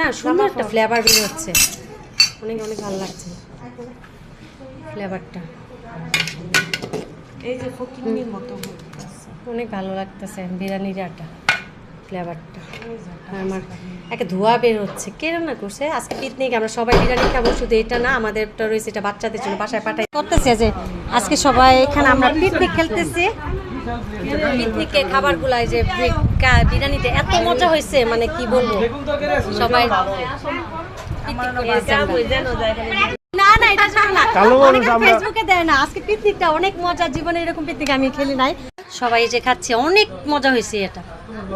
না সুন্দর একটা ফ্লেভার বের হচ্ছে অনেক অনেক ভালো লাগছে ফ্লেভারটা এই যে ফকিন্নির মতো অনেক ভালো লাগতেছে বিরিয়ানির আটা ফ্লেভারটা আমার একটা ধোয়া বের হচ্ছে কে রান্না করছে? আজকে পিকনিক আমরা সবাই বিরিয়ানি খাব শুধু এটা না আমাদেরটা রয়েছে এটা বাচ্চাদের জন্য বাসায় পাঠাই। করতেছে যে আজকে সবাই এখানে আমরা পিকনিক খেলতেছি। পিকনিকে খাবারগুলো এই যে কা- বিরিয়ানিতে এত মজা হয়েছে মানে কি বলব? সবাই picnic করতেছে আমরা। না না এটা না ফেসবুকে দেয় না। আজকে পিকনিকটা অনেক মজা জীবনে এরকম পিকনিক আমি খেলি নাই। সবাই যে খাচ্ছে অনেক মজা হয়েছে এটা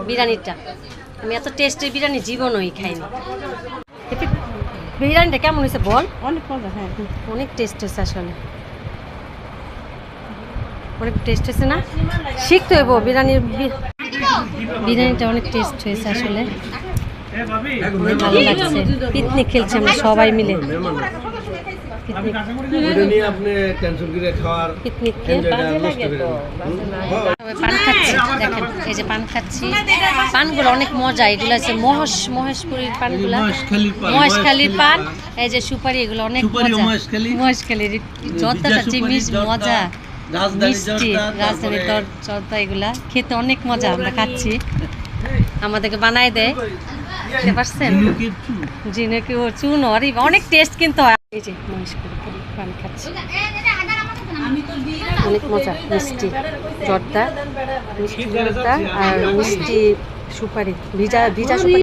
বিরিয়ানিটা। আমি এত টেস্টের বিরিয়ানি জীবনই খাইনি। বিরিয়ানিটা কেমন হয়েছে বল? অনেক মজা হ্যাঁ। অনেক টেস্ট হয়েছে আসলে। অনেক টেস্ট হয়েছে না? শিখতে হইব বিরিয়ানির বিরিয়ানিটা অনেক টেস্ট হয়েছে আসলে। ভালো লাগছে। পিকনিক খেলছি আমরা সবাই মিলে। পিকনিক। পান খাচ্ছি দেখেন এই যে পান খাচ্ছি। পানগুলো অনেক মজা এগুলো আছে মহেশ মহেশপুরীর পানগুলো। মহেশখালীর পান, মহেশখালীর পান মহেশখালীর এই যে সুপারি এগুলো অনেক মজা। মহেশখালীর জর্দাটা যে সুপারি, মিস জর্দা, মজা। মিষ্টি রাজধানী জর্দা এগুলা। খেতে অনেক মজা আমরা খাচ্ছি। আমাদেরকে বানায় দেয়। খেতে পারছেন? ঝিনুকের চুল। জি নাকি ও চুন অরে অনেক টেস্ট কিন্তু হয়। এই যে মহেশখালী পান খাচ্ছি। অনেক মজা মিষ্টি জর্দা মিষ্টি জর্দা আর মিষ্টি সুপারি ভিজা ভিজা সুপারি।